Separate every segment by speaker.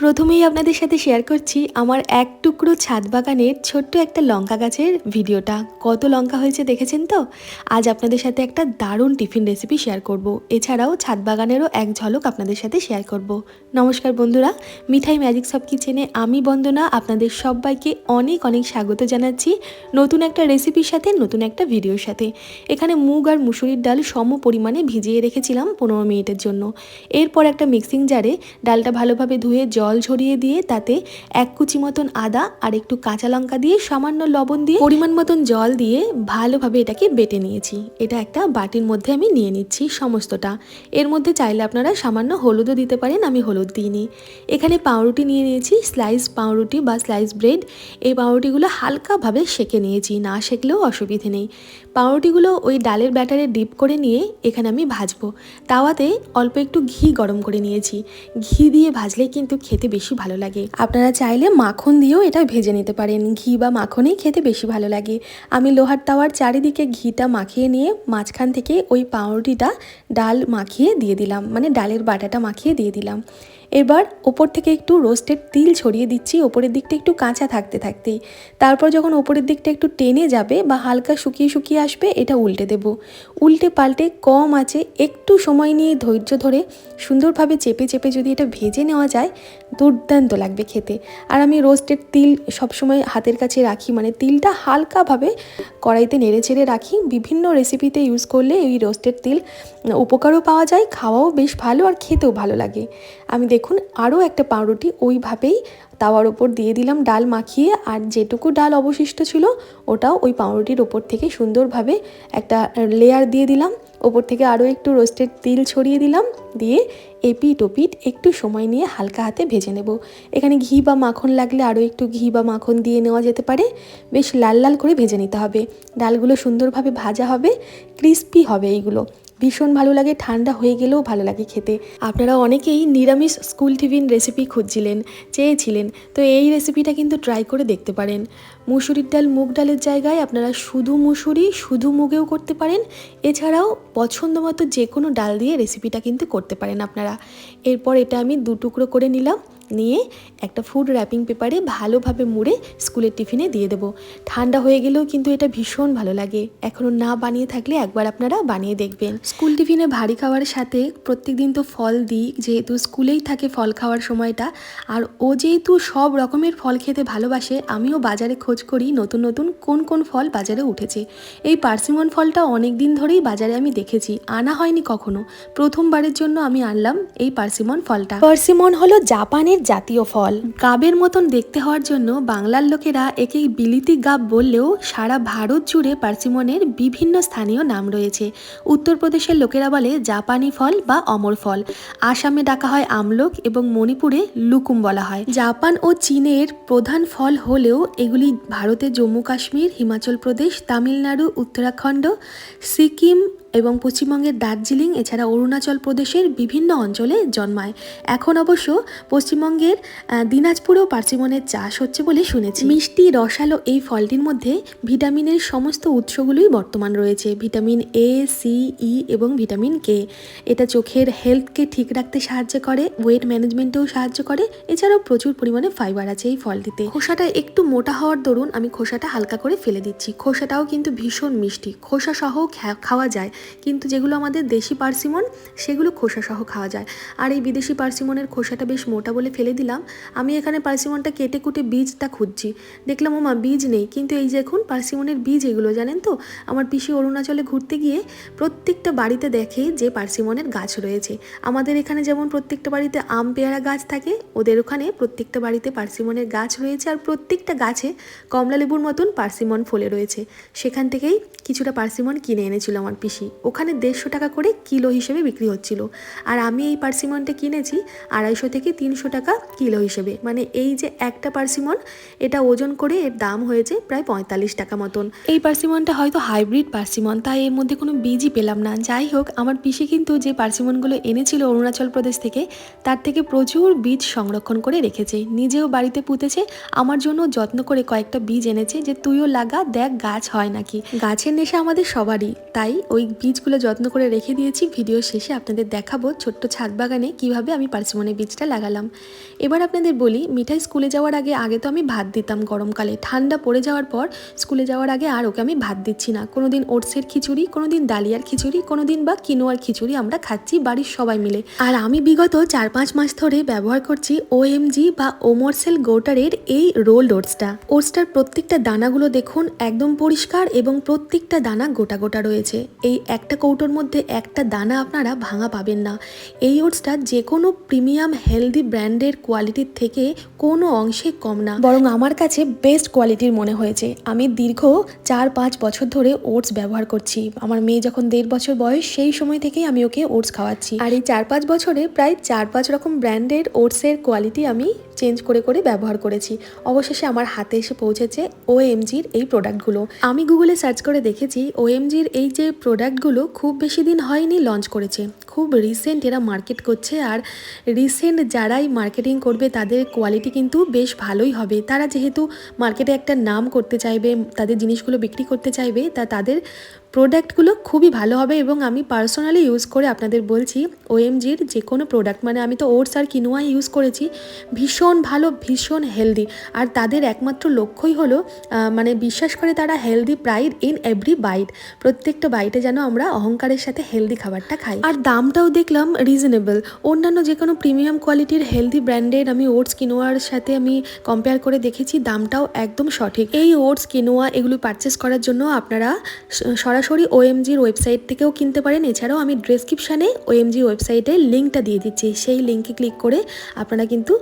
Speaker 1: প্রথমেই আপনাদের সাথে শেয়ার করছি আমার এক টুকরো ছাদ বাগানের ছোট্ট একটা লঙ্কা গাছের ভিডিওটা। কত লঙ্কা হয়েছে দেখেছেন তো? আজ আপনাদের সাথে একটা দারুণ টিফিন রেসিপি শেয়ার করব। এছাড়াও ছাদ বাগানেরও এক ঝলক আপনাদের সাথে শেয়ার করব। নমস্কার বন্ধুরা, মিঠাই ম্যাজিক সব কিচেনে আমি বন্দনা আপনাদের সবাইকে অনেক অনেক স্বাগত জানাচ্ছি নতুন একটা রেসিপির সাথে, নতুন একটা ভিডিওর সাথে। এখানে মুগ আর মুসুরির ডাল সম পরিমাণে ভিজিয়ে রেখেছিলাম পনেরো মিনিটের জন্য। এরপর একটা মিক্সিং জারে ডালটা ভালোভাবে ধুয়ে জল ঝরিয়ে দিয়ে তাতে এক কুচি মতন আদা আর একটু কাঁচা লঙ্কা দিয়ে সামান্য লবণ দিয়ে পরিমাণ মতন জল দিয়ে ভালোভাবে এটাকে বেটে নিয়েছি। এটা একটা বাটির মধ্যে আমি নিয়ে নিচ্ছি সমস্তটা। এর মধ্যে চাইলে আপনারা সামান্য হলুদও দিতে পারেন, আমি হলুদ দিইনি। এখানে পাউরুটি নিয়ে নিয়েছি, স্লাইস পাউরুটি বা স্লাইস ব্রেড। এই পাউরুটিগুলো হালকাভাবে সেকে নিয়েছি, না সেকলেও অসুবিধে নেই। পাউরুটিগুলো ওই ডালের ব্যাটারে ডিপ করে নিয়ে এখানে আমি ভাজবো। তাওয়াতে অল্প একটু ঘি গরম করে নিয়েছি। ঘি দিয়ে ভাজলে কিন্তু খেতে বেশি ভালো লাগে। আপনারা চাইলে মাখন দিয়েও এটা ভেজে নিতে পারেন। ঘি বা মাখনেই খেতে বেশি ভালো লাগে। আমি লোহার তাওয়ার চারিদিকে ঘিটা মাখিয়ে নিয়ে মাঝখান থেকে ওই পাউরুটিটা ডাল মাখিয়ে দিয়ে দিলাম। মানে ডালের বাটাটা মাখিয়ে দিয়ে দিলাম। এবার ওপর থেকে একটু রোস্টেড তিল ছড়িয়ে দিচ্ছি, ওপরের দিকটা একটু কাঁচা থাকতে থাকতেই। তারপর যখন ওপরের দিকটা একটু টেনে যাবে বা হালকা শুকিয়ে শুকিয়ে আসবে, এটা উল্টে দেব। উল্টে পাল্টে কম আছে, একটু সময় নিয়ে ধৈর্য ধরে সুন্দরভাবে চেপে চেপে যদি এটা ভেজে নেওয়া যায়, দুর্দান্ত লাগবে খেতে। আর আমি রোস্টেড তিল সবসময় হাতের কাছে রাখি মানে তিলটা হালকাভাবে কড়াইতে নেড়ে চেড়ে রাখি। বিভিন্ন রেসিপিতে ইউজ করলে এই রোস্টেড তিল উপকারও পাওয়া যায়, খাওয়াও বেশ ভালো আর খেতেও ভালো লাগে। আমি দেখুন, আরও একটা পাউরুটি ওইভাবেই তাওয়ার ওপর দিয়ে দিলাম, ডাল মাখিয়ে, আর যেটুকু ডাল অবশিষ্ট ছিল, ওটাও ওই পাউরুটির ওপর থেকে সুন্দরভাবে একটা লেয়ার দিয়ে দিলাম। ওপর থেকে আরও একটু রোস্টেড তিল ছড়িয়ে দিলাম, দিয়ে এপিট ওপিট একটু সময় নিয়ে হালকা হাতে ভেজে নেব। এখানে ঘি বা মাখন লাগলে আরও একটু ঘি বা মাখন দিয়ে নেওয়া যেতে পারে। বেশ লাল লাল করে ভেজে নিতে হবে। ডালগুলো সুন্দরভাবে ভাজা হবে ক্রিস্পি হবে এইগুলো। ভীষণ ভালো লাগে, ঠান্ডা হয়ে গেলেও ভালো লাগে খেতে। আপনারা অনেকেই নিরামিষ স্কুল টিফিন রেসিপি খুঁজছিলেন, চেয়েছিলেন, তো এই রেসিপিটা কিন্তু ট্রাই করে দেখতে পারেন। মুসুরির ডাল, মুগ ডালের জায়গায় আপনারা শুধু মুসুরি, শুধু মুগেও করতে পারেন। এছাড়াও পছন্দ মতো যে কোনো ডাল দিয়ে রেসিপিটা কিন্তু করতে পারেন আপনারা। এরপর এটা আমি দু টুকরো করে নিলাম। নিয়ে একটা ফুড র্যাপিং পেপারে ভালোভাবে মুড়ে স্কুলের টিফিনে দিয়ে দেবো। ঠান্ডা হয়ে গেলেও কিন্তু এটা ভীষণ ভালো লাগে। এখনও না বানিয়ে থাকলে একবার আপনারা বানিয়ে দেখবেন। স্কুল টিফিনে ভারী খাওয়ার সাথে প্রত্যেক দিন তো ফল দিই, যেহেতু স্কুলেই থাকে ফল খাওয়ার সময়টা। আর ও যেহেতু সব রকমের ফল খেতে ভালোবাসে, আমিও বাজারে খোঁজ করি নতুন নতুন কোন কোন ফল বাজারে উঠেছে। এই পার্সিমন ফলটা অনেক দিন ধরেই বাজারে আমি দেখেছি, আনা হয়নি কখনো। প্রথমবারের জন্য আমি আনলাম এই পার্সিমন ফলটা। পার্সিমন হলো জাপানের জাতীয় ফল। গাবের মতন দেখতে হওয়ার জন্য বাংলার লোকেরা একে বিলিতি গাব বললেও সারা ভারত জুড়ে পার্সিমনের বিভিন্ন স্থানীয় নাম রয়েছে। উত্তরপ্রদেশের লোকেরা বলে জাপানি ফল বা অমর ফল। আসামে ডাকা হয় আমলক এবং মণিপুরে লুকুম বলা হয়। জাপান ও চীনের প্রধান ফল হলেও এগুলি ভারতে জম্মু কাশ্মীর, হিমাচল প্রদেশ, তামিলনাড়ু, উত্তরাখণ্ড, সিকিম এবং পশ্চিমবঙ্গের দার্জিলিং, এছাড়া অরুণাচল প্রদেশের বিভিন্ন অঞ্চলে জন্মায়। এখন অবশ্য পশ্চিমবঙ্গের দিনাজপুরেও পার্সিমনের চাষ হচ্ছে বলে শুনেছি। মিষ্টি, রসালো এই ফলটির মধ্যে ভিটামিনের সমস্ত উৎসগুলোই বর্তমান রয়েছে। ভিটামিন এ সি ই এবং ভিটামিন কে এটা চোখের হেলথকে ঠিক রাখতে সাহায্য করে, ওয়েট ম্যানেজমেন্টেও সাহায্য করে। এছাড়াও প্রচুর পরিমাণে ফাইবার আছে এই ফলটিতে। খোসাটা একটু মোটা হওয়ার দরুন আমি খোসাটা হালকা করে ফেলে দিচ্ছি। খোসাটাও কিন্তু ভীষণ মিষ্টি। খোসা সহ খাওয়া যায়। কিন্তু যেগুলো আমাদের দেশি পার্সিমন, সেগুলো খোসা সহ খাওয়া যায়। আর এই বিদেশি পার্সিমনের খোসাটা বেশ মোটা বলে ফেলে দিলাম। আমি এখানে পার্সিমনটা কেটে কুটে বীজটা খুঁজছি। দেখলাম, ওমা, বীজ নেই। কিন্তু এই যে এখন পার্সিমনের বীজ এগুলো, জানেন তো? আমার পিসি অরুণাচলে ঘুরতে গিয়ে প্রত্যেকটা বাড়িতে দেখে যে পার্সিমনের গাছ রয়েছে। আমাদের এখানে যেমন প্রত্যেকটা বাড়িতে আম পেয়ারা গাছ থাকে, ওদের ওখানে প্রত্যেকটা বাড়িতে পার্সিমনের গাছ রয়েছে আর প্রত্যেকটা গাছে কমলা লেবুর মতন পার্সিমন ফলে রয়েছে। সেখান থেকেই কিছুটা পার্সিমন কিনে এনেছিল আমার পিসি। ওখানে দেড়শো টাকা করে কিলো হিসেবে বিক্রি হচ্ছিল। আর আমি এই পার্সিমনটা কিনেছি আড়াইশো থেকে তিনশো টাকা কিলো হিসেবে। মানে এই যে একটা পার্সিমন এটা ওজন করে এর দাম হয়েছে প্রায় পঁয়তাল্লিশ টাকা মতন। এই পার্সিমনটা হয়তো হাইব্রিড পার্সিমন তাই এর মধ্যে কোনো বীজই পেলাম না। যাই হোক আমার পিসি কিন্তু যে পার্সিমনগুলো এনেছিল অরুণাচল প্রদেশ থেকে তার থেকে প্রচুর বীজ সংরক্ষণ করে রেখেছে। নিজেও বাড়িতে পুঁতেছে আমার জন্য যত্ন করে কয়েকটা বীজ এনেছে যে তুইও লাগা দেখ গাছ হয় নাকি। গাছের নেশা আমাদের সবারই তাই ওই বীজগুলো যত্ন করে রেখে দিয়েছি। ভিডিও শেষে আপনাদের দেখাবো ছোট্ট ছাদ বাগানে কীভাবে আমি পার্সিমনের বীজটা লাগালাম। এবার আপনাদের বলি, মিঠাই স্কুলে যাওয়ার আগে আগে তো আমি ভাত দিতাম গরমকালে। ঠান্ডা পড়ে যাওয়ার পর স্কুলে যাওয়ার আগে আর ওকে আমি ভাত দিচ্ছি না। কোনো দিন ওটসের খিচুড়ি কোনো দিন ডালিয়ার খিচুড়ি কোনো দিন বা কিনোয়ার খিচুড়ি আমরা খাচ্ছি বাড়ির সবাই মিলে। আর আমি বিগত চার পাঁচ মাস ধরে ব্যবহার করছি ওএমজি বা ওমরসেল গোটারের এই রোল্ড ওটসটা ওটসটার প্রত্যেকটা দানাগুলো দেখুন একদম পরিষ্কার এবং প্রত্যেকটা দানা গোটা গোটা রয়েছে। এই একটা কৌটোর মধ্যে একটা দানা আপনারা ভাঙা পাবেন না। এই ওটসটা যে কোনো প্রিমিয়াম হেলদি ব্র্যান্ডের কোয়ালিটির থেকে কোনো অংশে কম না। বরং আমার কাছে বেস্ট কোয়ালিটির মনে হয়েছে। আমি দীর্ঘ চার পাঁচ বছর ধরে ওটস ব্যবহার করছি। আমার মেয়ে যখন দেড় বছর বয়স, সেই সময় থেকেই আমি ওকে ওটস খাওয়াচ্ছি। আর এই চার পাঁচ বছরে প্রায় চার পাঁচ রকম ব্র্যান্ডের ওটসের কোয়ালিটি আমি চেঞ্জ করে করে ব্যবহার করেছি। অবশেষে আমার হাতে এসে পৌঁছেছে ওএমজির এই প্রোডাক্টগুলো। আমি গুগলে সার্চ করে দেখেছি ওএমজির এই যে প্রোডাক্টগুলো খুব বেশি দিন হয়নি লঞ্চ করেছে। খুব রিসেন্ট এরা মার্কেট করছে আর রিসেন্ট যারাই মার্কেটিং করবে তাদের কোয়ালিটি কিন্তু বেশ ভালোই হবে। তারা যেহেতু মার্কেটে একটা নাম করতে চাইবে, তাদের জিনিসগুলো বিক্রি করতে চাইবে, তা তাদের প্রোডাক্টগুলো খুবই ভালো হবে এবং আমি পার্সোনালি ইউজ করে আপনাদের বলছি ওএমজির যে কোনো প্রোডাক্ট মানে আমি তো ওটস আর কিনোয়া ইউজ করেছি, ভীষণ ভালো, ভীষণ হেলদি আর তাদের একমাত্র লক্ষ্যই হলো মানে বিশ্বাস করে তারা healthy pride in every bite প্রত্যেকটা বাইটে যেন আমরা অহংকারের সাথে হেলদি খাবারটা খাই। আর দামটাও দেখলাম রিজনেবল অন্যান্য যে কোনো প্রিমিয়াম কোয়ালিটির হেলদি ব্র্যান্ডের আমি ওটস কিনোয়ার সাথে আমি কম্পেয়ার করে দেখেছি, দামটাও একদম সঠিক। এই ওটস কিনোয়া এগুলো পারচেস করার জন্য আপনারা সরাসরি ওএমজির ওয়েবসাইট থেকেও কিনতে পারেন। এছাড়াও আমি ডেসক্রিপশানে ওএমজি ওয়েবসাইটে লিঙ্কটা দিয়ে দিচ্ছি। সেই লিঙ্কে ক্লিক করে আপনারা কিন্তু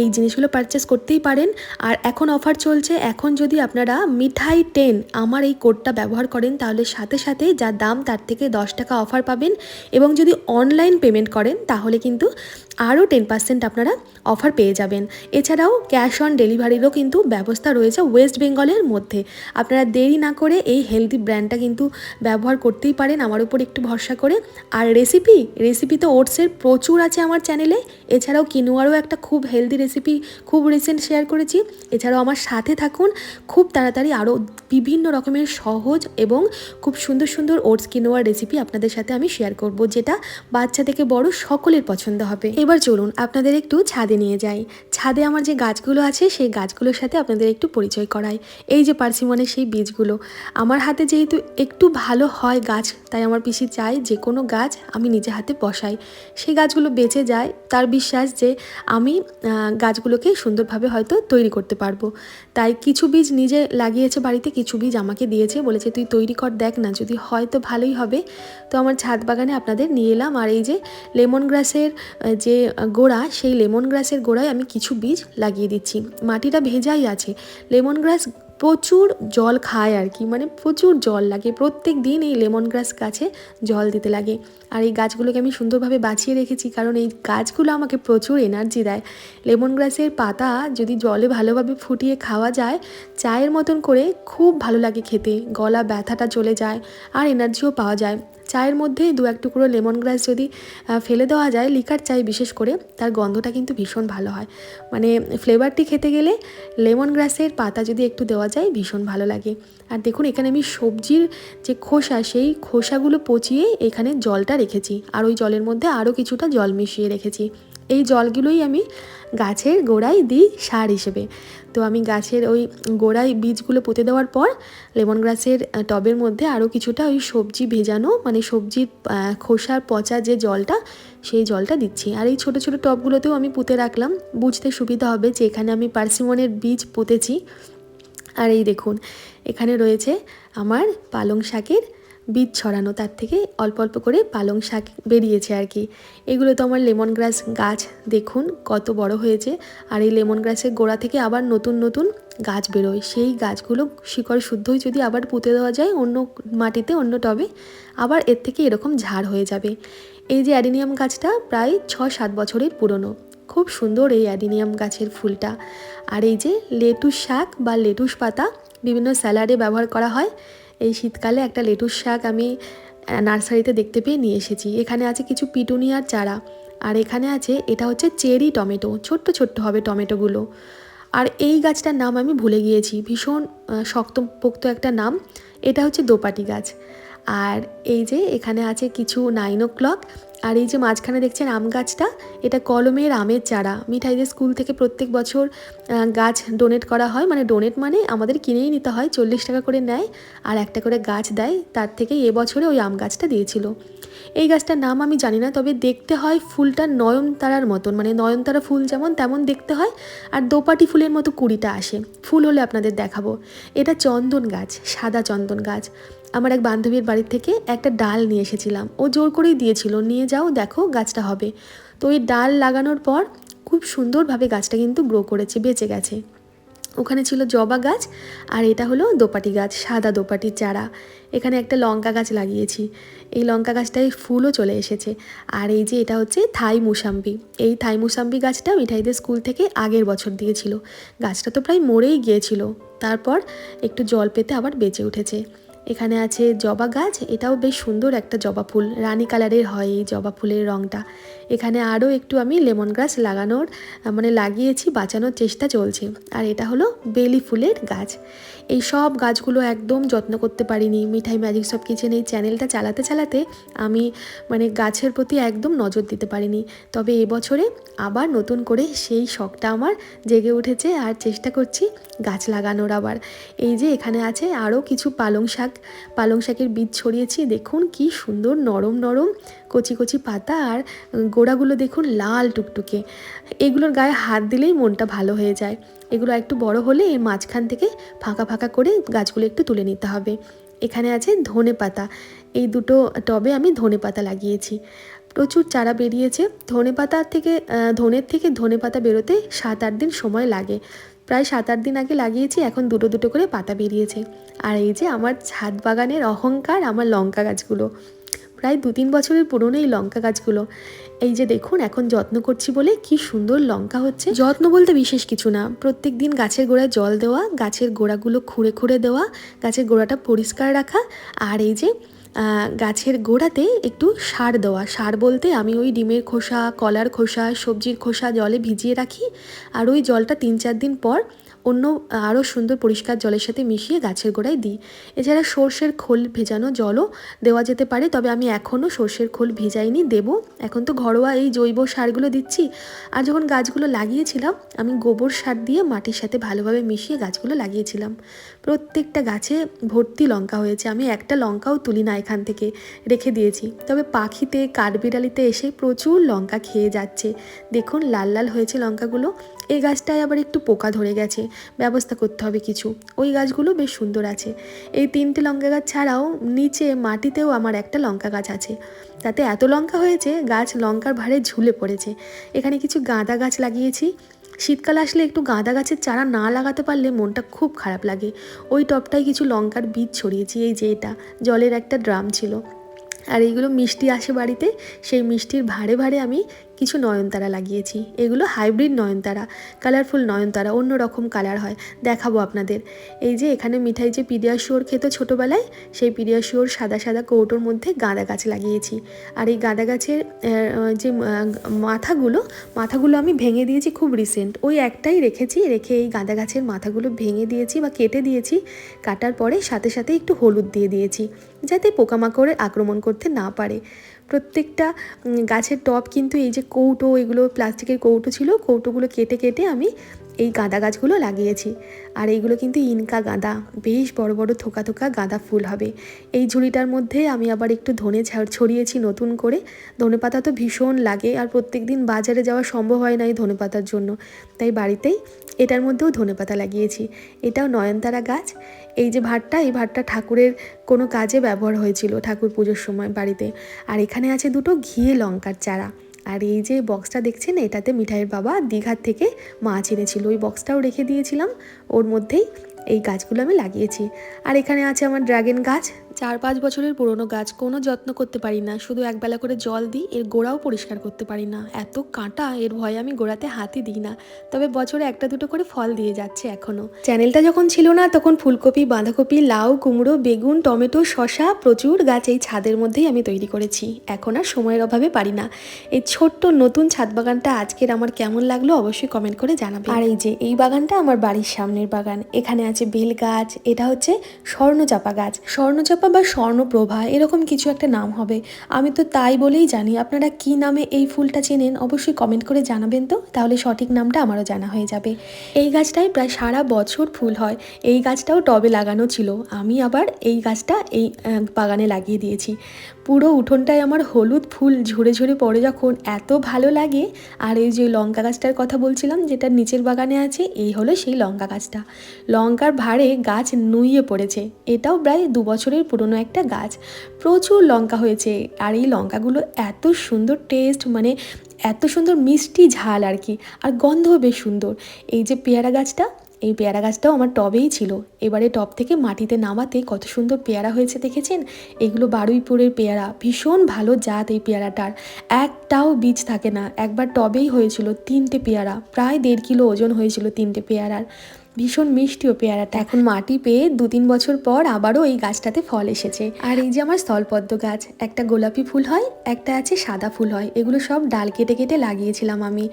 Speaker 1: এই জিনিসগুলো পারচেস করতেই পারেন। আর এখন অফার চলছে। এখন যদি আপনারা মিঠাই টেন আমার এই কোডটা ব্যবহার করেন, তাহলে সাথে সাথে যা দাম তার থেকে দশ টাকা অফার পাবেন। এবং যদি অনলাইন পেমেন্ট করেন, তাহলে কিন্তু আরও টেন পার্সেন্ট আপনারা অফার পেয়ে যাবেন। এছাড়াও ক্যাশ অন ডেলিভারিরও কিন্তু ব্যবস্থা রয়েছে ওয়েস্ট বেঙ্গলের মধ্যে। আপনারা দেরি না করে এই হেলদি ব্র্যান্ডটা কিন্তু ব্যবহার করতেই পারেন আমার উপর একটু ভরসা করে। আর রেসিপি রেসিপি তো ওটসের প্রচুর আছে আমার চ্যানেলে। এছাড়াও কিনোয়ারও একটা খুব হেলদি রেসিপি খুব রিসেন্ট শেয়ার করেছি। এছাড়াও আমার সাথে থাকুন, খুব তাড়াতাড়ি আরও বিভিন্ন রকমের সহজ এবং খুব সুন্দর সুন্দর ওটস কিনোয়ার রেসিপি আপনাদের সাথে আমি শেয়ার করব, যেটা বাচ্চা থেকে বড় সকলের পছন্দ হবে। এবার চলুন আপনাদের একটু ছাদে নিয়ে যাই। ছাদে আমার যে গাছগুলো আছে, সেই গাছগুলোর সাথে আপনাদের একটু পরিচয় করাই। এই যে পার্সিমনের সেই বীজগুলো, আমার হাতে যেহেতু একটু ভালো হয় গাছ, তাই আমার পিসি চায় যে কোনো গাছ আমি নিজে হাতে বসাই। সেই গাছগুলো বেঁচে যায়, তার বিশ্বাস যে আমি গাছগুলোকে সুন্দরভাবে হয়তো তৈরি করতে পারব। তাই কিছু বীজ নিজে লাগিয়েছে বাড়িতে, কিছু বীজ আমাকে দিয়েছে, বলেছে তুই তৈরি কর, দেখ না, যদি হয় তো ভালোই হবে। তো আমার ছাদ বাগানে আপনাদের নিয়ে এলাম, আর এই যে লেমন গ্রাসের যে গোড়া, সেই লেমন গ্রাসের গোড়ায় আমি কিছু বীজ লাগিয়ে দিচ্ছি। মাটিটা ভেজাই আছে। লেমন গ্রাস প্রচুর জল খায় আর কি মানে প্রচুর জল লাগে। প্রত্যেক দিন এই লেমন গ্রাস গাছে জল দিতে লাগে। আর এই গাছগুলোকে আমি সুন্দরভাবে বাঁচিয়ে রেখেছি, কারণ এই গাছগুলো আমাকে প্রচুর এনার্জি দেয়। লেমন গ্রাসের পাতা যদি জলে ভালোভাবে ফুটিয়ে খাওয়া যায়, চায়ের মতন করে খুব ভালো লাগে খেতে। গলা ব্যথাটা চলে যায় আর এনার্জিও পাওয়া যায়। চায়ের মধ্যে দু এক টুকরো লেমন গ্রাস যদি ফেলে দেওয়া যায় লিকার চাই বিশেষ করে, তার গন্ধটা কিন্তু ভীষণ ভালো হয়। মানে ফ্লেভারটি খেতে গেলে লেমন গ্রাসের পাতা যদি একটু দেওয়া যায় ভীষণ ভালো লাগে। আর দেখুন, এখানে আমি সবজির যে খোসা, সেই খোসাগুলো পচিয়ে এখানে জলটা রেখেছি। আর ওই জলের মধ্যে আরও কিছুটা জল মিশিয়ে রেখেছি। এই জলগুলোই আমি গাছের গোড়ায় দিই সার হিসেবে। তো আমি গাছের ওই গোড়ায় বীজগুলো পুঁতে দেওয়ার পর লেমন গ্রাসের টবের মধ্যে আরও কিছুটা ওই সবজি ভেজানো মানে সবজির খোসার পচা যে জলটা, সেই জলটা দিচ্ছি। আর এই ছোটো ছোটো টবগুলোতেও আমি পুঁতে রাখলাম। বুঝতে সুবিধা হবে যে এখানে আমি পার্সিমনের বীজ পুঁতেছি। আর এই দেখুন, এখানে রয়েছে আমার পালং শাকের বীজ ছড়ানো, তার থেকে অল্প অল্প করে পালং শাক বেরিয়েছে আর কি। এগুলো তো আমার লেমন গ্রাস গাছ, দেখুন কত বড় হয়েছে। আর এই লেমন গ্রাসের গোড়া থেকে আবার নতুন নতুন গাছ বেরোয়। সেই গাছগুলো শিকড় শুদ্ধই যদি আবার পুঁতে দেওয়া যায় অন্য মাটিতে, অন্য টবে, আবার এর থেকে এরকম ঝাড় হয়ে যাবে। এই যে অ্যাডিনিয়াম গাছটা প্রায় ছ সাত বছরের পুরনো। খুব সুন্দর এই অ্যাডিনিয়াম গাছের ফুলটা। আর এই যে লেটুস শাক বা লেটুস পাতা বিভিন্ন স্যালাডে ব্যবহার করা হয়। এই শীতকালে একটা লেটুস শাক আমি নার্সারিতে দেখতে পেয়ে নিয়ে এসেছি। এখানে আছে কিছু পিটুনিয়ার চারা। আর এখানে আছে, এটা হচ্ছে চেরি টমেটো। ছোট্ট ছোট্ট হবে টমেটোগুলো। আর এই গাছটার নাম আমি ভুলে গিয়েছি। ভীষণ শক্তপোক্ত একটা নাম। এটা হচ্ছে দোপাটি গাছ। আর এই যে এখানে আছে কিছু নাইন ও ক্লক। আর এই যে মাঝখানে দেখছেন আম গাছটা, এটা কলমের আমের চারা। মিঠাইদের স্কুল থেকে প্রত্যেক বছর গাছ ডোনেট করা হয়। মানে ডোনেট মানে আমাদের কিনেই নিতে হয়, চল্লিশ টাকা করে নেয় আর একটা করে গাছ দেয়। তার থেকে এবছরে ওই আম গাছটা দিয়েছিল। এই গাছটার নাম আমি জানি না, তবে দেখতে হয় ফুলটা নয়নতারার মতন। মানে নয়নতারা ফুল যেমন তেমন দেখতে হয় আর দোপাটি ফুলের মতো কুড়িটা আসে। ফুল হলে আপনাদের দেখাবো। এটা চন্দন গাছ, সাদা চন্দন গাছ। আমার এক বান্ধবীর বাড়ির থেকে একটা ডাল নিয়ে এসেছিলাম। ও জোর করেই দিয়েছিল, নিয়ে যাও, দেখো গাছটা হবে। তো ওই ডাল লাগানোর পর খুব সুন্দরভাবে গাছটা কিন্তু গ্রো করেছে, বেঁচে গেছে। ওখানে ছিল জবা গাছ আর এটা হলো দোপাটি গাছ, সাদা দোপাটির চারা। এখানে একটা লঙ্কা গাছ লাগিয়েছি। এই লঙ্কা গাছটায় ফুলও চলে এসেছে। আর এই যে এটা হচ্ছে থাই মুসাম্বি। এই থাই মুসাম্বি গাছটা মিঠাইদের স্কুল থেকে আগের বছর দিয়েছিল। গাছটা তো প্রায় মরেই গিয়েছিল। তারপর একটু জল পেতে আবার বেঁচে উঠেছে। এখানে আছে জবা গাছ, এটাও বেশ সুন্দর একটা জবা ফুল। রানী কালারের হয় এই জবা ফুলের রঙটা এখানে আরও একটু আমি লেমন গ্রাস লাগানোর মানে লাগিয়েছি, বাঁচানোর চেষ্টা চলছে। আর এটা হলো বেলি ফুলের গাছ। এই সব গাছগুলো একদম যত্ন করতে পারিনি। মিঠাই ম্যাজিক সব কিচেন এই চ্যানেলটা চালাতে চালাতে আমি মানে গাছের প্রতি একদম নজর দিতে পারিনি। তবে এবছরে আবার নতুন করে সেই শখটা আমার জেগে উঠেছে, আর চেষ্টা করছি গাছ লাগানোর আবার। এই যে এখানে আছে আরও কিছু পালং শাক পালং শাকের বীজ ছড়িয়েছি, দেখুন কি সুন্দর নরম নরম কচি কচি পাতা আর গোড়াগুলো দেখুন লাল টুকটুকে। এগুলোর গায়ে হাত দিলেই মনটা ভালো হয়ে যায়। এগুলো একটু বড় হলে এর মাঝখান থেকে ফাঁকা ফাঁকা করে গাছগুলো একটু তুলে নিতে হবে। এখানে আছে ধনে পাতা। এই দুটো টবে আমি ধনে পাতা লাগিয়েছি। প্রচুর চারা বেরিয়েছে। ধনে পাতা থেকে ধনের থেকে ধনে পাতা বেরোতে সাত আট দিন সময় লাগে। প্রায় সাত আট দিন আগে লাগিয়েছি, এখন দুটো দুটো করে পাতা বেরিয়েছে। আর এই যে আমার ছাদ বাগানের অহংকার, আমার লঙ্কা গাছগুলো। প্রায় দু তিন বছরের পুরনো এই লঙ্কা গাছগুলো। এই যে দেখুন, এখন যত্ন করছি বলে কি সুন্দর লঙ্কা হচ্ছে। যত্ন বলতে বিশেষ কিছু না। প্রত্যেক দিন গাছের গোড়ায় জল দেওয়া, গাছের গোড়াগুলো খুঁড়ে খুঁড়ে দেওয়া, গাছের গোড়াটা পরিষ্কার রাখা, আর এই যে গাছের গোড়াতে একটু সার দেওয়া। সার বলতে আমি ওই ডিমের খোসা, কলার খোসা, সবজির খোসা জলে ভিজিয়ে রাখি। আর ওই জলটা তিন চার দিন পর অন্য আরও সুন্দর পরিষ্কার জলের সাথে মিশিয়ে গাছের গোড়ায় দিই। এছাড়া সর্ষের খোল ভেজানো জলও দেওয়া যেতে পারে, তবে আমি এখনও সর্ষের খোল ভেজাইনি, দেবো। এখন তো ঘরোয়া এই জৈব সারগুলো দিচ্ছি। আর যখন গাছগুলো লাগিয়েছিলাম, আমি গোবর সার দিয়ে মাটির সাথে ভালোভাবে মিশিয়ে গাছগুলো লাগিয়েছিলাম। প্রত্যেকটা গাছে ভর্তি লঙ্কা হয়েছে, আমি একটা লঙ্কাও তুলি না এখান থেকে, রেখে দিয়েছি। তবে পাখিতে, কাঠবিড়ালিতে এসে প্রচুর লঙ্কা খেয়ে যাচ্ছে। দেখুন, লাল লাল হয়েছে লঙ্কাগুলো। এই গাছটায় আবার একটু পোকা ধরে গেছে। ব্যবস্থা করতে হবে কিছু। ওই গাছগুলো বেশ সুন্দর আছে। এই তিনটে লঙ্কা গাছ ছাড়াও নিচে মাটিতেও আমার একটা লঙ্কা গাছ আছে। তাতে এত লঙ্কা হয়েছে, গাছ লঙ্কার ভারে ঝুলে পড়েছে। এখানে কিছু গাঁদা গাছ লাগিয়েছি। শীতকাল আসলে একটু গাঁদা গাছের চারা না লাগাতে পারলে মনটা খুব খারাপ লাগে। ওই টবটায় কিছু লঙ্কার বীজ ছড়িয়েছি, এই যে এটা। জলের একটা ড্রাম ছিল। আর এইগুলো মিষ্টি আসে বাড়িতে, সেই মিষ্টির ভারে ভারে আমি কিছু নয়নতারা লাগিয়েছি। এগুলো হাইব্রিড নয়নতারা, কালারফুল নয়নতারা অন্য রকম কালার হয়। দেখাবো আপনাদের। এই যে এখানে মিঠাই যে পিডিয়াশিওর খেত ছোটোবেলায়, সেই পিডিয়াশিওর সাদা সাদা কৌটোর মধ্যে গাঁদা গাছ লাগিয়েছি। আর এই গাঁদা গাছের যে মাথাগুলো মাথাগুলো আমি ভেঙে দিয়েছি খুব রিসেন্ট ওই একটাই রেখেছি, রেখে এই গাঁদা গাছের মাথাগুলো ভেঙে দিয়েছি বা কেটে দিয়েছি। কাটার পরে সাথে সাথে একটু হলুদ দিয়ে দিয়েছি, যাতে পোকামাকড়ের আক্রমণ করতে না পারে। প্রত্যেকটা গাছের টব কিন্তু এই যে কৌটো, এগুলো প্লাস্টিকের কৌটো ছিল, কৌটোগুলো কেটে কেটে আমি এই গাঁদা গাছগুলো লাগিয়েছি। আর এইগুলো কিন্তু ইনকা গাঁদা, বেশ বড় বড়, থোকা থোকা গাঁদা ফুল হবে। এই ঝুড়িটার মধ্যে আমি আবার একটু ধনে ছড়িয়েছি নতুন করে। ধনে পাতা তো ভীষণ লাগে, আর প্রত্যেক দিন বাজারে যাওয়া সম্ভব হয় না এই ধনে পাতার জন্য। তাই বাড়িতেই এটার মধ্যেও ধনে পাতা লাগিয়েছি। এটাও নয়নতারা গাছ। এই যে ভাতটা, এই ভাতটা ঠাকুরের কোনো কাজে ব্যবহার হয়েছিল ঠাকুর পুজোর সময় বাড়িতে। আর এখানে আছে দুটো ঘিয়ে লঙ্কার চারা। আর এই যে বক্সটা দেখছেন, এটাতে মিঠাইয়ের বাবা দীঘার থেকে মাছ এনেছিল। ওই বক্সটাও রেখে দিয়েছিলাম। ওর মধ্যেই এই গাছগুলো আমি লাগিয়েছি। আর এখানে আছে আমার ড্রাগন গাছ। চার পাঁচ বছরের পুরনো গাছ কোনো যত্ন করতে পারি না। শুধু একবেলা করে জল দিই, এর গোড়াও পরিষ্কার করতে পারি না। এত কাঁটা, এর ভয়ে আমি গোড়াতে হাতই দিই না। তবে বছরে একটা দুটো করে ফল দিয়ে যাচ্ছে এখনও চ্যানেলটা যখন ছিল না, তখন ফুলকপি, বাঁধাকপি, লাউ, কুমড়ো, বেগুন, টমেটো শশা প্রচুর গাছ এই ছাদের মধ্যেই আমি তৈরি করেছি। এখন আর সময়ের অভাবে পারি না। এই ছোট্ট নতুন ছাদ বাগানটা আজকের আমার কেমন লাগল অবশ্যই কমেন্ট করে জানাবে আর এই যে, এই বাগানটা আমার বাড়ির সামনের বাগান। এখানে আছে বেল গাছ, এটা হচ্ছে স্বর্ণচাপা গাছ। স্বর্ণচাপা বা স্বর্ণপ্রভা এরকম কিছু একটা নাম হবে। আমি তো তাই বলেই জানি। আপনারা কি নামে এই ফুলটা চেনেন অবশ্যই কমেন্ট করে জানাবেন তো। তাহলে সঠিক নামটা আমারও জানা হয়ে যাবে। এই গাছটাই প্রায় সারা বছর ফুল হয়। এই গাছটাও টবে লাগানো ছিল। আমি আবার এই গাছটা এই বাগানে লাগিয়ে দিয়েছি। পুরো উঠোনটায় আমার হলুদ ফুল ঝরে ঝরে পড়ে যখন এত ভালো লাগে। আর এই যে লঙ্কা গাছটার কথা বলছিলাম, যেটা নিচের বাগানে আছে, এই হলো সেই লঙ্কা গাছটা। লঙ্কার ভারে গাছ নুইয়ে পড়েছে। এটাও প্রায় দু বছরের পুরনো একটা গাছ। প্রচুর লঙ্কা হয়েছে। আর এই লঙ্কাগুলো এত সুন্দর টেস্ট মানে এত সুন্দর মিষ্টি ঝাল আর কি। আর গন্ধও বেশ সুন্দর। এই যে পেয়ারা গাছটা এই পেয়ারা গাছটাও আমার টবেই ছিল। এবারে টব থেকে মাটিতে নামাতে কত সুন্দর পেয়ারা হয়েছে দেখেছেন? এগুলো বারুইপুরের পেয়ারা। ভীষণ ভালো জাত এই পেয়ারাটার। একটাও বীজ থাকে না। একবার টবেই হয়েছিল তিনটে পেয়ারা। প্রায় দেড় কিলো ওজন হয়েছিল তিনটে পেয়ারার। ভীষণ মিষ্টিও পেয়ারাটা। এখন মাটি পেয়ে দু তিন বছর পর আবারও এই গাছটাতে ফল এসেছে। আর এই যে আমার স্থলপদ্ম গাছ, একটা গোলাপি ফুল হয়, একটা আছে সাদা ফুল হয়। এগুলো সব ডাল কেটে কেটে লাগিয়েছিলাম আমি।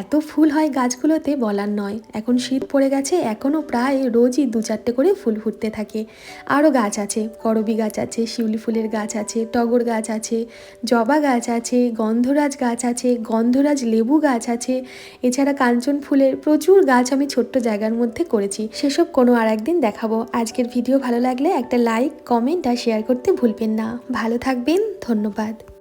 Speaker 1: এত ফুল হয় গাছগুলোতে বলার নয়। এখন শীত পড়ে গেছে এখনও প্রায় রোজই দু চারটে করে ফুল ফুটতে থাকে। আরও গাছ আছে, করবি গাছ আছে, শিউলি ফুলের গাছ আছে, টগর গাছ আছে, জবা গাছ আছে, গন্ধরাজ গাছ আছে, গন্ধরাজ লেবু গাছ আছে। এছাড়া কাঞ্চন ফুলের প্রচুর গাছ আমি ছোট্ট জায়গার মধ্যে করেছি। সেসব কোনো আর একদিন দেখাবো। আজকের ভিডিও ভালো লাগলে একটা লাইক, কমেন্ট আর শেয়ার করতে ভুলবেন না। ভালো থাকবেন, ধন্যবাদ।